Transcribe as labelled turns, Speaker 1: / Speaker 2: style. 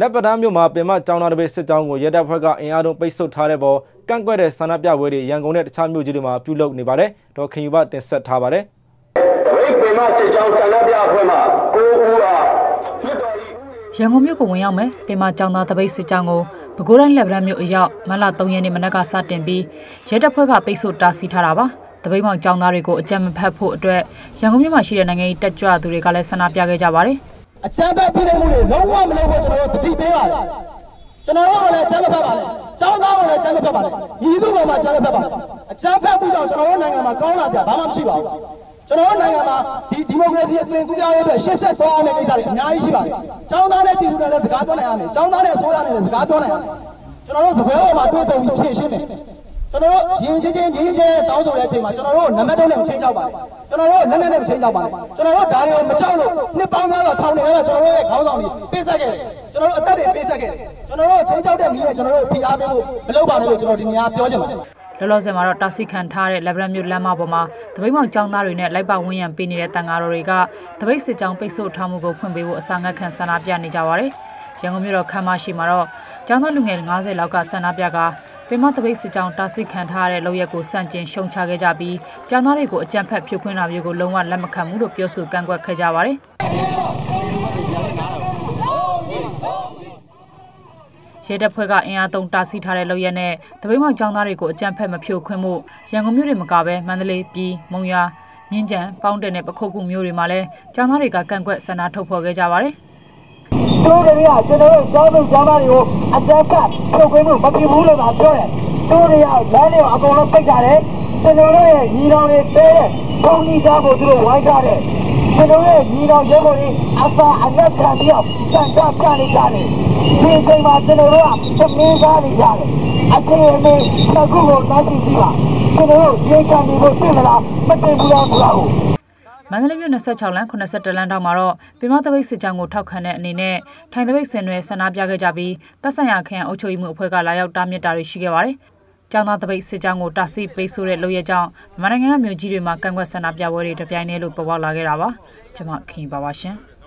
Speaker 1: လက်ပတန်းမြို့မှာပင်မကျောင်းသားတပိတ်စစ်ကြောင်းကိုရဲတပ်ဖွဲ့ကအင်အားတုံးပိတ်ဆို့ထားတဲ့ပေါ်ကန့်ကွက်တဲ့ဆန္ဒပြပွဲတွေရန်ကုန်နဲ့တခြားမြို့ကြီးတွေမှာပြုလုပ်နေပါတယ်။ဒေါ်ခင်ယူပတင်ဆက်ထားပါတယ်။
Speaker 2: တပိတ်ပင်မစစ်ကြောင်းဆန္ဒပြပွဲမှာကိုဦးအားဖြစ်တော်ဤ
Speaker 3: ရန်ကုန်မြို့ကိုဝင်ရောက်မယ်ပင်မကျောင်းသားတပိတ်စစ်ကြောင်းကိုပဲခူးတိုင်းလက်ဗရန်မြို့အရောက်မလ3ရက်နေ့မနက်ကစတင်ပြီးရဲတပ်ဖွဲ့ကပိတ်ဆို့တားဆီးထားတာပါ။တပိတ်မောင်ကျောင်းသားတွေကိုအကြမ်းမဖက်ဖို့အတွက်ရန်ကုန်မြို့မှာရှိတဲ့နိုင်ငံရေးတက်ကြွသူတွေကလည်းဆန္ဒပြခဲ့ကြပါတယ်။
Speaker 4: အကြမ်းဖက်ပြည်နေမှုတွေလုံးဝမလုပ်ဖို့ကျွန်တော်တို့တတိပေးပါတယ်ကျွန်တော်တို့ကလည်းအကြမ်းမဖက်ပါနဲ့ကျောင်းသားကလည်းအကြမ်းမဖက်ပါနဲ့ညီသူကမှအကြမ်းမဖက်ပါနဲ့အကြမ်းဖက်မှုကြောင့်ကျွန်တော်တို့နိုင်ငံမှာကောင်းလာကြဘာမှမရှိပါဘူးကျွန်တော်တို့နိုင်ငံမှာဒီဒီမိုကရေစီအသွင်ကူးပြောင်းရေးအတွက်ရှေ့ဆက်သွားရမယ့်ကိစ္စတွေအများကြီးရှိပါတယ်။ကျောင်းသားနဲ့ပြည်သူတွေလည်းစကားပြောနိုင်ရမယ်။ကျောင်းသားနဲ့အစိုးရနဲ့လည်းစကားပြောနိုင်ရမယ်။ကျွန်တော်တို့စပွဲပေါ်မှာတွေ့ဆုံပြီးဖြည့်ရှင်းမယ်။ ကျွန်တော်တို့ရင်းချင်းချင်းရင်းချင်းတောင်းဆိုတဲ့အချိန်မှာကျွန်တော်တို့နံပါတ်တုံးနဲ့မချင်းကြောက်ပါနဲ့ကျွန်တော်တို့လက်နဲ့နဲ့မချင်းကြောက်ပါနဲ့ကျွန်တော်တို့ဒါတွေကိုမကြောက်လို့နှစ်ပေါင်းများစွာထောင်နေတော့ကျွန်တော်တို့ရဲ့ခေါင်းဆောင်တွေပေးဆက်ခဲ့တယ်ကျွန်တော်တို့အသက်တွေပေးဆက်ခဲ့တယ်ကျွန်တော်တို့ချင်းကြောက်တဲ့နည်းနဲ့ကျွန်တော်တို့ဖိအားပေးဖို့မလုပ်ပါနဲ့လို့ကျွန်တော်ဒီနေရာပြောချင်ပါတယ်
Speaker 3: လောလောဆယ်မှာတော့တာစီခံထားတဲ့လက်ဗရန်မြို့လမ်းမပေါ်မှာတပိတ်မောင်ကျောင်းသားတွေနဲ့လိုက်ပါဝန်းရံပေးနေတဲ့တန်ဃာတော်တွေကတပိတ်စစ်ကြောင်းပိတ်ဆို့ထားမှုကိုဖွင့်ပေးဖို့အစာငတ်ခံဆန္ဒပြနေကြပါတယ်။ရန်ကုန်မြို့တော်ခမ်းမရှိမှာတော့ကျောင်းသားလူငယ်90လောက်ကဆန္ဒပြက ပင်မတပိတ်စစ်ကြောင်းတာဆီခံထားရတဲ့လောက်ရက်ကိုစန့်ကျင်ရှုံချခဲ့ကြပြီးကျောင်းသားတွေကိုအကြမ်းဖက်ဖြိုခွင်းတာမျိုးကိုလုံးဝလက်မခံဘူးလို့ပြောဆိုကန့်ကွက်ခဲ့ကြပါတယ်ရဲတပ်ဖွဲ့ကအင်အားသုံးတားဆီးထားတဲ့လုပ်ရက်နဲ့တပိတ်မောက်ကျောင်းသားတွေကိုအကြမ်းဖက်မဖြိုခွင်းမှုရန်ကုန်မြို့တွေမကဘဲမန္တလေးပြည်မုံရွာမြင်းကြံပေါင်းတင်နဲ့ပခုတ်ကူမျိုးတွေမှာလည်းကျောင်းသားတွေကကန့်ကွက်ဆန္ဒထုတ်ဖော်ခဲ့ကြပါတယ်။
Speaker 4: တို့တွေကကျွန်တော်တို့ကျောင်းသူကျောင်းသားတွေကိုအကြမ်းဖက်ဖြုတ်ခွင်းမှုမဖြစ်ဘူးလို့သာပြောတယ်တို့တွေကလမ်းတွေအကုန်လုံးပိတ်ကြတယ်ကျွန်တော်တို့ရဲ့ညီတော်တွေတဲတဲ့ဘုံကြီးသားကိုသူတို့ဝိုင်းကြတယ်ကျွန်တော်ရဲ့ညီတော်ရဲဘော်တွေအစာအနက်ခံပြီးတော့စံကပြနေကြတယ်ဒီအချိန်မှာကျွန်တော်တို့ကသမင်းသားနေကြတယ်အခြေအနေတစ်ခုကိုနှားရှိကြည့်ပါကျွန်တော်တို့ရေကန်နေဖို့သိမလားမသိဘူးလားဆိုတာကို
Speaker 3: မန္တလေးမြို့26လမ်း82လမ်းတောင်မှာတော့ပင်မသပိတ်စစ်ကြောင်းကိုထောက်ခံတဲ့အနေနဲ့ထိုင်သပိတ်ဆင်နွယ်ဆန္ဒပြခဲ့ကြပြီးတပ်ဆိုင်ရာခရိုင်အုပ်ချုပ်ရေးမှုအဖွဲ့ကလာရောက်တားမြစ်တာတွေရှိခဲ့ပါတယ်။ကျောင်းသားတပိတ်စစ်ကြောင်းကိုတာဆီပိတ်ဆို့တဲ့လုပ်ရကြောင်းမြန်မာနိုင်ငံမြို့ကြီးတွေမှာကန့်ကွက်ဆန္ဒပြပွဲတွေတပြိုင်တည်းလို့ပေါ်ပေါက်လာခဲ့တာပါ။ကျွန်မခင်ပါပါရှင်။